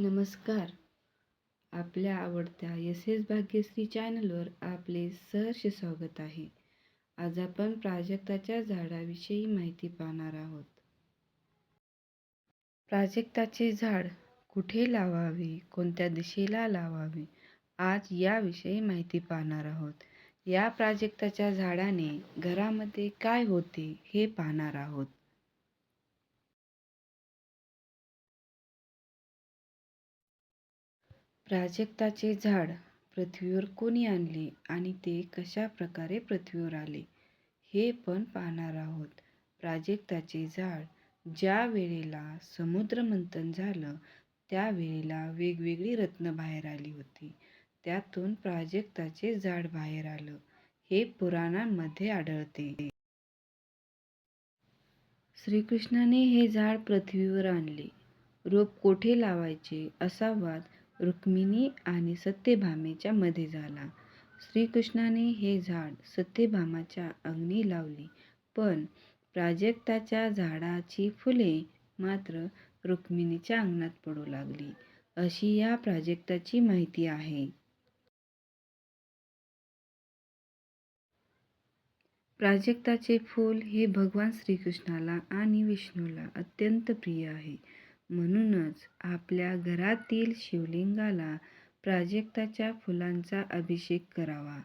नमस्कार. आपल्या आवडत्या एस एस भाग्यश्री चॅनलवर आपले सहर्ष स्वागत आहे. आज आपण प्राजक्ताच्या झाडाविषयी माहिती पाहणार आहोत. प्राजक्ताचे झाड कुठे लावावे कोणत्या दिशेला लावावे आज याविषयी माहिती पाहणार आहोत. या प्राजक्ताच्या झाडाने घरामध्ये काय होते हे पाहणार आहोत. प्राजक्ताचे झाड पृथ्वीवर कोणी आणले आणि ते कशा प्रकारे पृथ्वीवर आले हे पण पाहणार आहोत. प्राजक्ताचे झाड ज्या वेळेला समुद्रमंथन झालं त्यावेळेला वेगवेगळी रत्न बाहेर आली होती. त्यातून प्राजक्ताचे झाड बाहेर आलं. हे पुराणांमध्ये आढळते. श्रीकृष्णाने हे झाड पृथ्वीवर आणले. रोप कोठे लावायचे असा वाद रुक्मिणी आणि सत्यभामेच्या मध्ये झाला. श्रीकृष्णाने हे झाड सत्यभामाच्या अंगणी लावले. पण प्राजक्ताच्या झाडाची फुले मात्र रुक्मिणीच्या अंगणात पडू लागली. अशी या प्राजक्ताची माहिती आहे. प्राजक्ताचे फूल हे भगवान श्रीकृष्णाला आणि विष्णूला अत्यंत प्रिय आहे. म्हणूनच आपल्या घरातील शिवलिंगाला प्राजक्ताच्या फुलांचा अभिषेक करावा.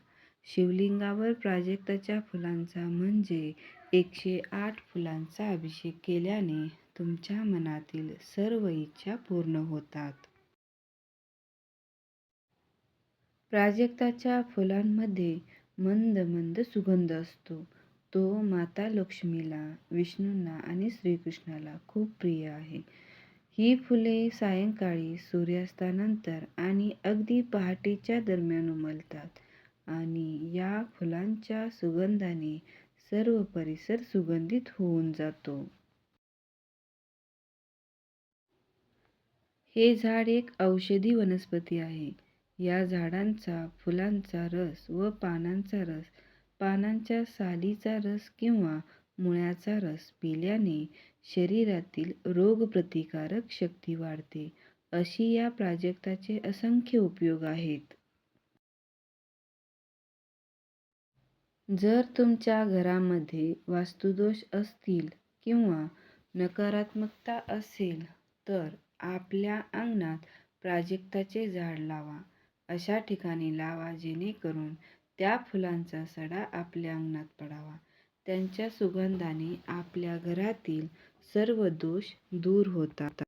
शिवलिंगावर प्राजक्ताच्या फुलांचा म्हणजे एकशे आठ फुलांचा अभिषेक केल्याने तुमच्या मनातील सर्व इच्छा पूर्ण होतात. प्राजक्ताच्या फुलांमध्ये मंद मंद सुगंध असतो. तो माता लक्ष्मीला विष्णूंना आणि श्रीकृष्णाला खूप प्रिय आहे. ही फुले सायंकाळी सूर्यास्तानंतर आणि अगदी पहाटेच्या दरम्यान उमलतात आणि या फुलांच्या सुगंधाने सर्व परिसर सुगंधित होऊन जातो. हे झाड एक औषधी वनस्पती आहे. या झाडांचा फुलांचा रस व पानांचा रस पानांच्या सालीचा रस किंवा मुळ्याचा रस पिल्याने शरीरातील रोगप्रतिकारक शक्ती वाढते अशी या प्राजक्ताचे असंख्य उपयोग आहेत. जर तुमच्या घरामध्ये वास्तुदोष असतील किंवा नकारात्मकता असेल तर आपल्या अंगणात प्राजक्ताचे झाड लावा. अशा ठिकाणी लावा जेणेकरून त्या फुलांचा सडा आपल्या अंगणात पडावा. त्यांच्या सुगंधाने आपल्या घरातील सर्व दोष दूर होतात.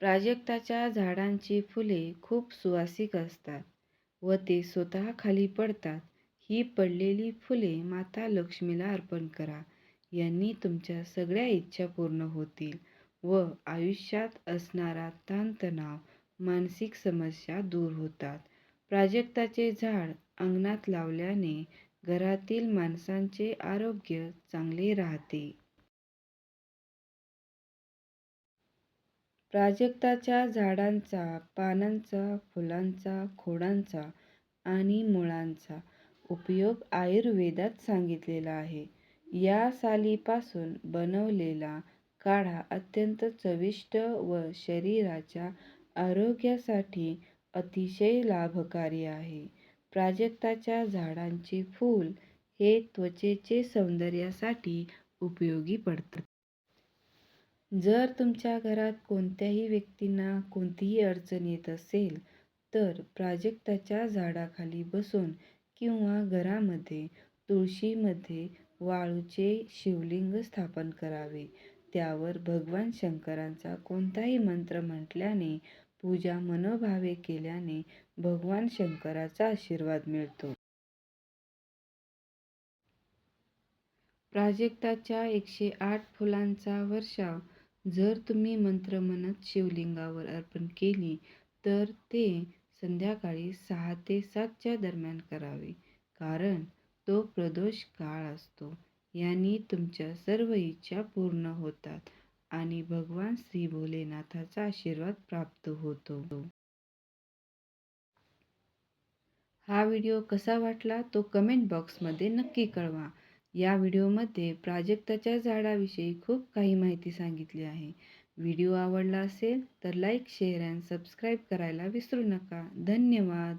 प्राजक्ताच्या झाडांची फुले खूप सुवासिक असतात व ते स्वतः खाली पडतात. ही पडलेली फुले माता लक्ष्मीला अर्पण करा. यांनी तुमच्या सगळ्या इच्छा पूर्ण होतील व आयुष्यात असणारा ताणतणाव मानसिक समस्या दूर होतात. प्राजक्ताचे झाड अंगणात लावल्याने घरातील माणसांचे आरोग्य चांगले राहते. प्राजक्ताच्या झाडांचा पानांचा फुलांचा खोडांचा आणि मुळांचा उपयोग आयुर्वेदात सांगितलेला आहे. या सालीपासून बनवलेला काढा अत्यंत चविष्ट व शरीराच्या आरोग्यासाठी अतिशय लाभकारी आहे. प्राजक्ताच्या झाडांचे फूल हे त्वचेचे सौंदर्यासाठी उपयोगी पडतात. जर तुमच्या घरात कोणत्याही व्यक्तींना कोणतीही अडचण येत असेल तर प्राजक्ताच्या झाडाखाली बसून किंवा घरामध्ये तुळशीमध्ये वाळूचे शिवलिंग स्थापन करावे. त्यावर भगवान शंकरांचा कोणताही मंत्र म्हटल्याने पूजा मनोभावे केल्याने भगवान शंकराचा आशीर्वाद मिळतो. प्राजक्ताच्या एकशे आठ फुलांचा वर्षाव जर तुम्ही मंत्र म्हणत शिवलिंगावर अर्पण केली तर ते संध्याकाळी सहा ते सातच्या दरम्यान करावे कारण तो प्रदोष काळ असतो. यांनी तुमच्या सर्व इच्छा पूर्ण होतात आणि भगवान श्री भोलेनाथाचा आशीर्वाद प्राप्त होतो. हा व्हिडिओ कसा वाटला तो कमेंट बॉक्समध्ये नक्की कळवा. या व्हिडिओमध्ये प्राजक्ताच्या झाडाविषयी खूप काही माहिती सांगितली आहे. व्हिडिओ आवडला असेल तर लाईक शेअर अँड सबस्क्राईब करायला विसरू नका. धन्यवाद.